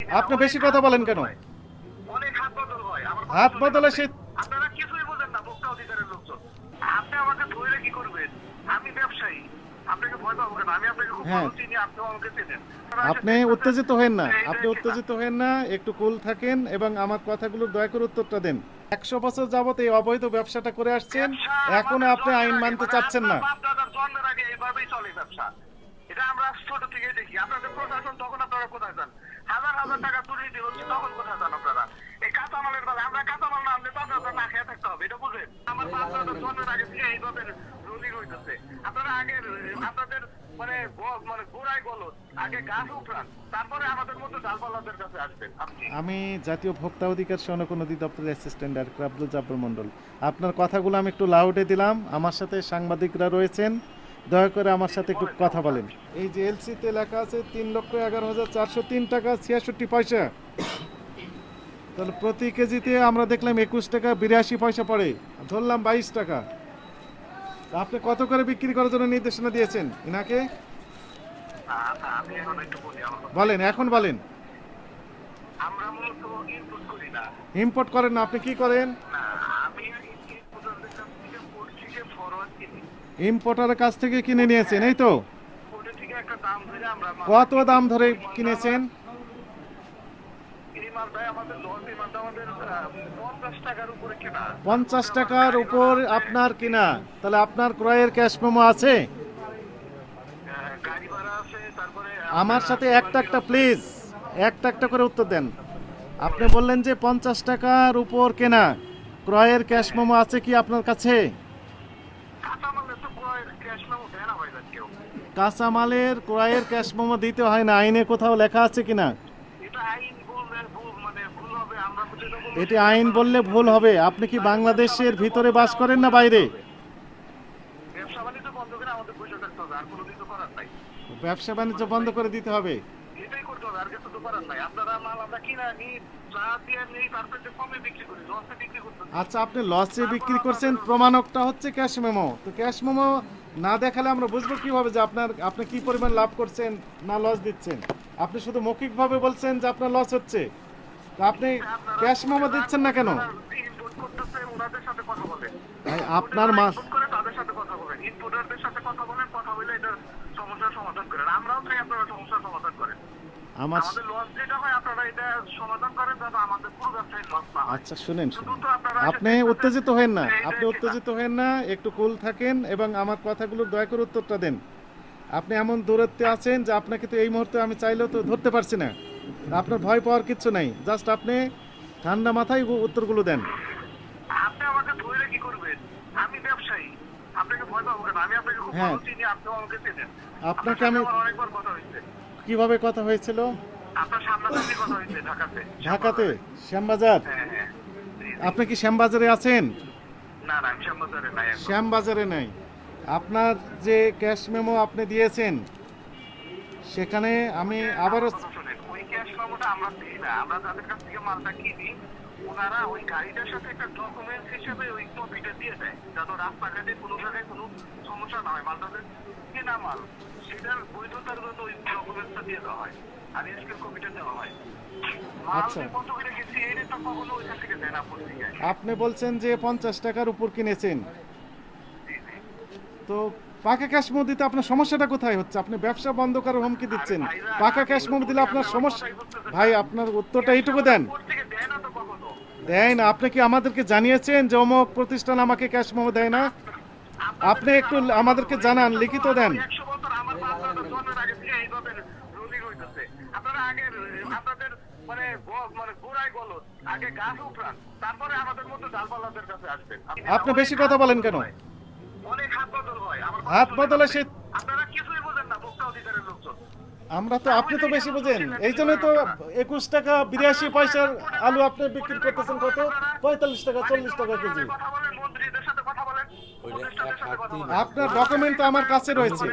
আপনি বেশি কথা বলেন কেন? হাত বদল সে আপনারা কিছুই বোঝেন না ভোক্তা অধিকারের লোকজন। আপনি আমাকে ধরে কি করবেন? আমি ব্যবসায়ী আপনাকে ভয় পাবো কেন? আমি আপনাকে খুব হ্যাঁ। ভালো চিনি আপনিও আমাকে চেনেন। আপনি উত্তেজিত হেন না আপনি উত্তেজিত হেন না একটু কুল থাকেন এবং আমার কথাগুলো দয়া করে উত্তরটা দেন। একশো বছর যাবত এই অবৈধ ব্যবসাটা করে আসছেন এখনও আপনি আইন মানতে চাচ্ছেন না। জন্মের আগে এইভাবেই চলে ব্যবসা। এটা আমরা ছোট থেকে দেখি। আপনাদের প্রশাসন তখন আপনারা কোথায় হাজার টাকা তখন কোথায় যান আপনারা? এই আমরা না আপনাদের না খেয়ে থাকতে হবে, এটা আমার জন্মের আগে থেকে আপনারা আগে, আপনাদের মানে মানে গলত আগে গাছ উঠরান তারপরে আমাদের মতো ডালপালাদের কাছে আসবেন আমি জাতীয় ভোক্তা অধিকার সনক নদী দপ্তরের অ্যাসিস্ট্যান্ট ডাইরেক্টর আব্দুল জাব্বর মন্ডল আপনার কথাগুলো আমি একটু লাউডে দিলাম। আমার সাথে সাংবাদিকরা রয়েছেন। দয়া করে আমার সাথে একটু কথা বলেন। এই যে এলসিতে লেখা আছে তিন লক্ষ এগারো হাজার চারশো তিন টাকা ছিয়াষট্টি পয়সা। তাহলে প্রতি কেজিতে আমরা দেখলাম একুশ টাকা বিরাশি পয়সা পড়ে ধরলাম বাইশ টাকা। তা আপনি কত করে বিক্রি করার জন্য নির্দেশনা দিয়েছেন? ইনাকে। বলেন এখন বলেন। আমরা মূলত ইনপুট করি না। ইম্পোর্ট করেন না আপনি কি করেন না আমি ইনপুটারদের কাছ থেকে পোর্ট থেকে ফরওয়ার্ড কিনি ইম্পোর্টারের কাছ থেকে কিনে নিয়েছেন, এই তো? কত দাম ধরে কিনেছেন? পঞ্চাশ টাকার উপরে আপনার কিনা। তাহলে আপনার ক্রয়ের ক্যাশ মেমো আছে? আমার সাথে একটা একটা প্লিজ একটা একটা করে উত্তর দেন। আপনি বললেন যে পঞ্চাশ টাকার উপর কেনা। ক্রয়ের ক্যাশ মোমো আছে কি আপনার কাছে? কাঁচামালের ক্রয়ের ক্যাশ মেমো দিতে হয় না আইনে কোথাও লেখা আছে কিনা? এটা আইন বললে ভুল হবে। আপনি কি বাংলাদেশের ভিতরে বাস করেন না বাইরে? ব্যবসা বাণিজ্য বন্ধ করে দিতে হবে। আর কিছু তো করার নাই। আপনারা মাল আমরা কিনা নিই যা দিয়ে নিই তারপরে যে কমে বিক্রি করি লসে বিক্রি করতে আচ্ছা আপনি লসে বিক্রি করছেন প্রমাণকটা হচ্ছে ক্যাশ মেমো তো ক্যাশ মেমো না দেখালে আমরা বুঝব কীভাবে যে আপনার আপনি কি পরিমাণ লাভ করছেন না লস দিচ্ছেন। আপনি শুধু মৌখিকভাবে বলছেন যে আপনার লস হচ্ছে। তো আপনি ক্যাশ মেমো দিচ্ছেন না কেন? আপনার মাস তাদের সাথে কথা বলেন। ইনপুটারদের সাথে কথা বলেন কথা বলে এটার সমস্যার সমাধান করেন আমরাও চাই আপনারা সমস্যার সমাধান করেন আমার আমাদের লস যেটা হয় আপনারা এটা সমাধান করেন যাতে আমাদের পুরো ব্যবসায় লস না হয় আচ্ছা শুনেন শুনেন। আপনি উত্তেজিত হেন না আপনি উত্তেজিত হেন না একটু কুল থাকেন এবং আমার কথাগুলো দয়া করে উত্তরটা দেন। আপনি এমন দূরত্বে আছেন যে আপনাকে তো এই মুহূর্তে আমি চাইলেও তো ধরতে পারছি না। আপনার ভয় পাওয়ার কিচ্ছু নাই। জাস্ট আপনি ঠান্ডা মাথায় উত্তরগুলো দেন। আপনি আমাকে ধরে কি করবেন? আমি ব্যবসায়ী। আপনাকে ভয় পাবো কেন? আমি আপনাকে খুব হ্যাঁ। ভালো চিনি আপনিও আমাকে চেনেন। আপনাকে আমি- অনেকবার কথা হয়েছে। কীভাবে কথা হয়েছিল? ঢাকাতে। শ্যামবাজার? হ্যাঁ হ্যাঁ। আপনি কি শ্যামবাজারে আছেন? শ্যামবাজারে নাই আপনার যে ক্যাশ মেমো আপনি দিয়েছেন সেখানে আমি আবারও কথা শোনেন, ওই ক্যাশ মেমোটা আমরা দিই না আমরা যাদের কাছ থেকে মালটা কিনি ওনারা ওই গাড়িটার সাথে একটা ডকুমেন্টস হিসেবে ওই কপিটা দিয়ে দেয় যাতে রাস্তাঘাটে কোনো জায়গায় কোনো সমস্যা না হয়। মালটা যে কেনা মাল সেটার বৈধতার জন্য ওই ডকুমেন্টসটা দিয়ে দেওয়া হয় আর এসকেল কপিটা দেওয়া হয়। আচ্ছা। আপনি বলছেন যে পঞ্চাশ টাকার উপর কিনেছেন। তো পাকা ক্যাশ মেমো দিতে আপনার সমস্যাটা কোথায় হচ্ছে? আপনি ব্যবসা বন্ধ করার হুমকি দিচ্ছেন। পাকা ক্যাশ মেমো দিলে আপনার সমস্যা ভাই আপনার উত্তরটা এইটুকু দেন কোর্ট থেকে দেয় না তো কখনো দেয় না। আপনি কি আমাদেরকে জানিয়েছেন যে অমুক প্রতিষ্ঠান আমাকে ক্যাশ মেমো দেয় না? আপনি একটু আমাদেরকে জানান লিখিত দেন। আপনি বেশি কথা বলেন কেন? হয়। হাত বদলে সে আপনারা কিছুই বোঝেন না ভোক্তা অধিকারের লোকজন। আমরা তো, আপনি তো বেশি বোঝেন। এই জন্য তো একুশ টাকা বিরাশি পয়সার আলু আপনি বিক্রি করতেছেন কত? পঁয়তাল্লিশ টাকা, চল্লিশ টাকা কেজি। আপনার ডকুমেন্ট তো আমার কাছে রয়েছে।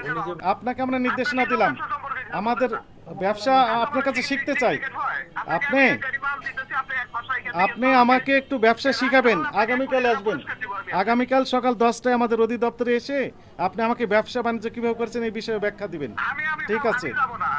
আপনাকে আমরা নির্দেশনা দিলাম। আমাদের ব্যবসা আপনার কাছে শিখতে চাই। আপনি আপনি আমাকে একটু ব্যবসা শিখাবেন। আগামীকাল আসবেন। আগামীকাল সকাল দশটায় আমাদের অধিদপ্তরে এসে আপনি আমাকে ব্যবসা বাণিজ্য কীভাবে করছেন এই বিষয়ে ব্যাখ্যা দিবেন। ঠিক আছে।